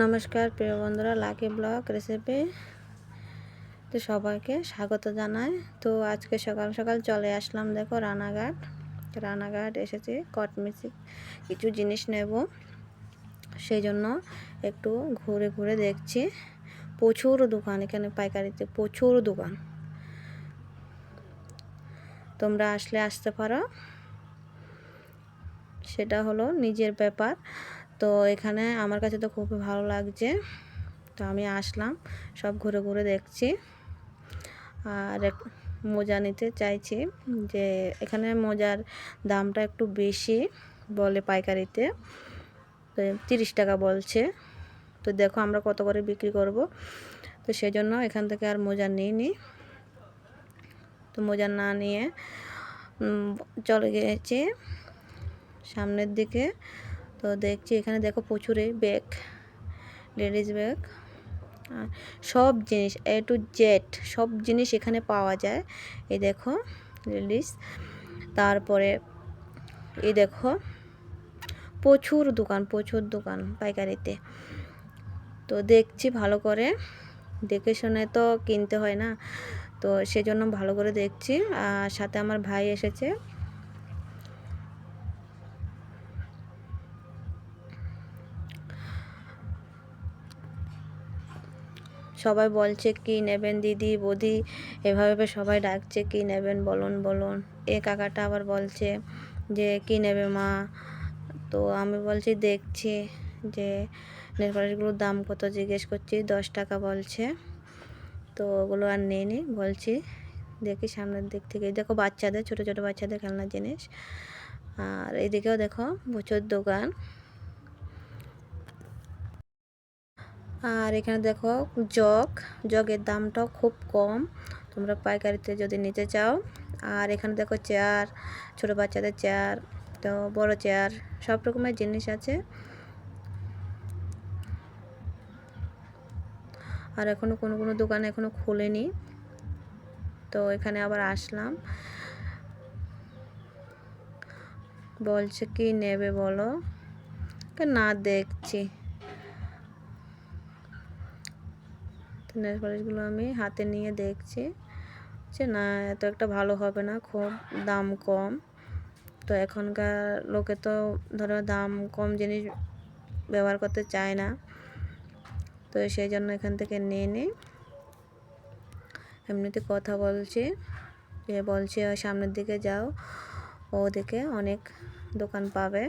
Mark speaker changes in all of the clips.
Speaker 1: নমস্কার, প্রিয় বন্ধুরা, লাকি ব্লগ রেসিপি তো সবাইকে স্বাগত জানাই। তো আজকে সকাল সকাল চলে আসলাম, দেখো রানাঘাট রানাঘাট এসেছি কটমিচি কিছু জিনিস নেব। সেই জন্য একটু ঘুরে ঘুরে দেখছি। প্রচুর দোকান, এখানে পাইকারিতে প্রচুর দোকান। তোমরা আসলে আসতে পারো। সেটা হলো নিজের ব্যাপার। তো এখানে আমার কাছে তো খুবই ভালো লাগছে। তো আমি আসলাম, সব ঘুরে ঘুরে দেখছি। আর মোজা নিতে চাইছি যে এখানে মোজার দামটা একটু বেশি বলে পাইকারিতে। তো তিরিশ টাকা বলছে। তো দেখো আমরা কত করে বিক্রি করব। তো সেজন্য এখান থেকে আর মোজা নিইনি। তো মোজা না নিয়ে চলে গিয়েছি। সামনের দিকে তো দেখছি এখানে দেখো প্রচুরে ব্যাগ লেডিস ব্যাগ সব জিনিস এ টু জেড সব জিনিস এখানে পাওয়া যায়। এই দেখো লেডিস তারপরে এই দেখো, প্রচুর দোকান প্রচুর দোকান পাইকারিতে। তো দেখছি ভালো করে, দেখে শুনে তো কিনতে হয় না। তো সেজন্য ভালো করে দেখছি। আর সাথে আমার ভাই এসেছে। সবাই বলছে, কি নেবেন দিদি, বৌদি? এভাবে সবাই ডাকছে, কি নেবেন বলুন বলুন। এ কাকাটা আবার বলছে যে, কি নেবে মা? তো আমি বলছি, দেখছি যে, নেলপালিশগুলোর দাম কত? জিজ্ঞেস করছি, দশ টাকা বলছে। তো ওগুলো আর নিয়ে নি, বলছি, দেখি সামনের দিক থেকে। দেখো বাচ্চাদের, ছোট ছোট বাচ্চাদের খেলনার জিনিস। আর এইদিকেও দেখো, প্রচুর দোকান। আর এখানে দেখো জগ, জগের দামটাও খুব কম। তোমরা পাইকারিতে যদি নিতে চাও। আর এখানে দেখো চেয়ার, ছোট বাচ্চাদের চেয়ার, তো বড় চেয়ার, সব রকমের জিনিস আছে। আর এখনও কোনো কোনো দোকান এখনও খুলেনি। তো এখানে আবার আসলাম। বলছে কি নেবে বলো? না দেখছি। নেল পালিশগুলো আমি হাতে নিয়ে দেখছি যে না, এত একটা ভালো হবে না, খুব দাম কম। তো এখনকার লোকে তো ধরো দাম কম জিনিস ব্যবহার করতে চায় না। তো সেই জন্য এখান থেকে নিয়ে নিই। এমনিতে কথা বলছি, যে বলছে সামনের দিকে যাও, ওদিকে অনেক দোকান পাবে।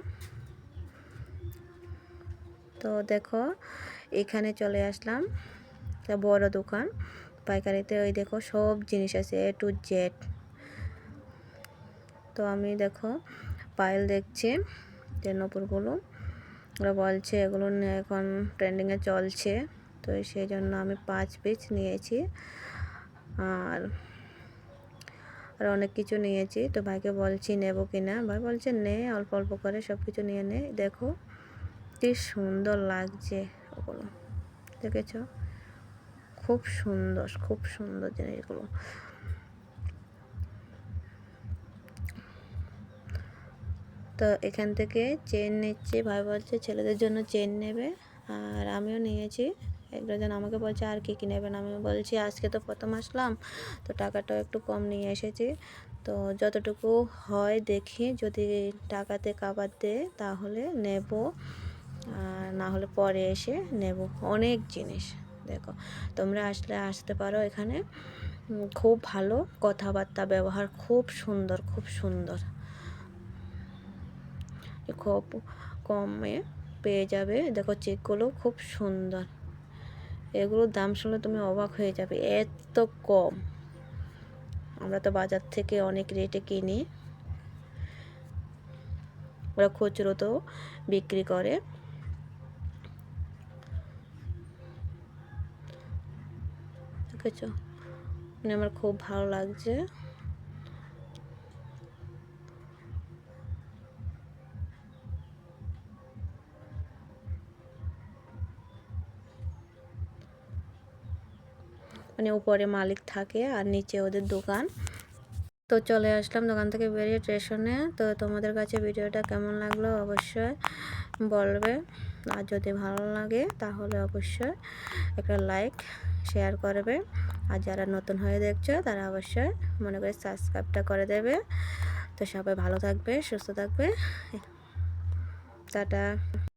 Speaker 1: তো দেখো, এখানে চলে আসলাম। একটা বড় দোকান। পাইকারিতে ওই দেখো সব জিনিস আছে এ টু জেড তো আমি দেখো পায়েল দেখছি, যে নপুরগুলো ওরা বলছে এগুলো এখন ট্রেন্ডিংয়ে চলছে। তো সেই জন্য আমি পাঁচ পিস নিয়েছি। আর আর অনেক কিছু নিয়েছি। তো ভাইকে বলছি, নেব কি না? ভাই বলছে, নে, অল্প অল্প করে সব কিছু নিয়ে নে। দেখো কি সুন্দর লাগছে ওগুলো। দেখেছ? খুব সুন্দর খুব সুন্দর জিনিসগুলো। তো এখান থেকে চেন নিচ্ছে, ভাই বলছে ছেলেদের জন্য চেন নেবে, আর আমিও নিয়েছি। এক ডজন আমাকে বলছে, আর কী কী নেবেন? আমি বলছি, আজকে তো প্রথম আসলাম, তো টাকাটাও একটু কম নিয়ে এসেছি। তো যতটুকু হয় দেখি, যদি টাকাতে কাবার দেয় তাহলে নেব, আর না হলে পরে এসে নেব। অনেক জিনিস। দেখো। তোমরা আসলে আসতে পারো এখানে। খুব ভালো কথাবার্তা, ব্যবহার খুব সুন্দর খুব সুন্দর। খুব কমে পেয়ে যাবে। দেখো চেকগুলো খুব সুন্দর। এগুলোর দাম শুনলে তুমি অবাক হয়ে যাবে। এত কম। আমরা তো বাজার থেকে অনেক রেটে কিনি। ওরা খুচরোতেও বিক্রি করে। দেখেছ? মানে আমার খুব ভালো লাগছে। মানে উপরে মালিক থাকে আর নিচে ওদের দোকান। তো চলে আসলাম দোকান থেকে বেরিয়ে স্টেশনে তো তোমাদের কাছে ভিডিওটা কেমন লাগল অবশ্যই বলবে। আর যদি ভালো লাগে, তাহলে অবশ্যই একটা লাইক শেয়ার করবে। আর যারা নতুন হয়ে দেখছ, তারা অবশ্যই মনে করে সাবস্ক্রাইবটা করে দেবে। তো সবাই ভালো থাকবে, সুস্থ থাকবে। টাটা।